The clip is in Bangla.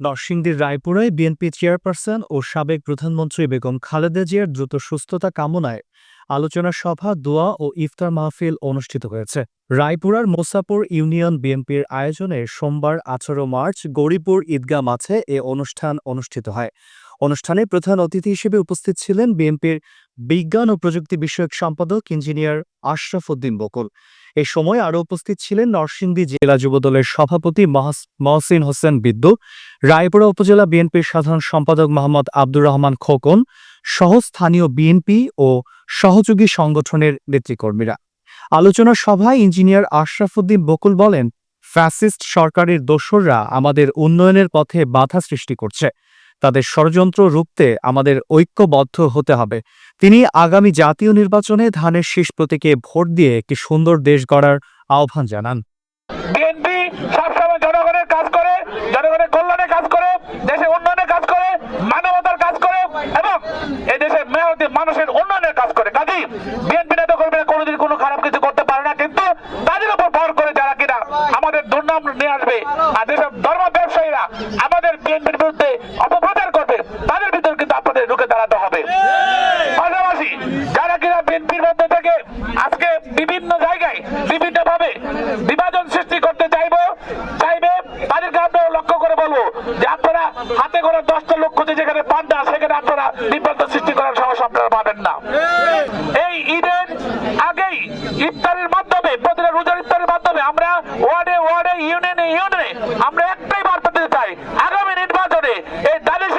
নরসিংদীর রায়পুরায় বিএনপি চেয়ারপারসন ও সাবেক প্রধানমন্ত্রী বেগম খালেদা জিয়ার দ্রুত সুস্থতা কামনায় আলোচনা সভা, দোয়া ও ইফতার মাহফিল অনুষ্ঠিত হয়েছে। রায়পুরার মোসাপুর ইউনিয়ন বিএনপির আয়োজনে সোমবার আঠারো মার্চ গৌরীপুর ঈদগাহ মাঠে এ অনুষ্ঠান অনুষ্ঠিত হয়। অনুষ্ঠানে প্রধান অতিথি হিসেবে উপস্থিত ছিলেন বিএনপির বিজ্ঞান ও প্রযুক্তি বিষয়ক সম্পাদক ইঞ্জিনিয়ার আশরাফ উদ্দিন বকুল। এ সময় আরও উপস্থিত ছিলেন নরসিংদী জেলা যুবদলের সভাপতি মহসিন হোসেন বিদ্যু, রায়পুরা উপজেলা বিএনপির সাধারণ সম্পাদক মোহাম্মদ আব্দুর রহমান খোকন সহ স্থানীয় বিএনপি ও সহযোগী সংগঠনের নেতৃকর্মীরা। আলোচনা সভায় ইঞ্জিনিয়ার আশরাফুদ্দিন বকুল বলেন, ফ্যাসিস্ট সরকারের দোসররা আমাদের উন্নয়নের পথে বাধা সৃষ্টি করছে। তাদের ষড়যন্ত্র রুখতে আমাদের ঐক্যবদ্ধ হতে হবে। তিনি আগামী জাতীয় নির্বাচনে ধানের শীষ প্রতীকে ভোট দিয়ে একটি সুন্দর দেশ গড়ার আহ্বান জানান। কাজ করে মেহনতি মানুষের উন্নয়নের কাজ করে। বিএনপি কোনোদিন কোনো খারাপ কিছু করতে পারে না, কিন্তু তাদের ভর করে যারা কিনা আমাদের দুর্নাম নিয়ে আসবে। আর যেসব ধর্ম ব্যবসায়ীরা আমাদের বিএনপির বিরুদ্ধে বিভাজন সৃষ্টি করতে চাইব, চাইবে, তাদেরকে আমরা লক্ষ্য করে বলব যে আপনারা হাতে করে দশটা লোক খুঁজে যেখানে পান না সেখানে আপনারা বিভ্রান্ত সৃষ্টি করার সাহস আপনারা পাবেন না। এই ঈদের আগেই ইফতারের মাধ্যমে, প্রতিটা রোজার ইফতারের মাধ্যমে আমরা ওয়ার্ডে ওয়ার্ডে, ইউনিয়নে ইউনিয়নে আমরা একটাই বার্তা দিতে চাই। আগামী নির্বাচনে এই দারিদ্র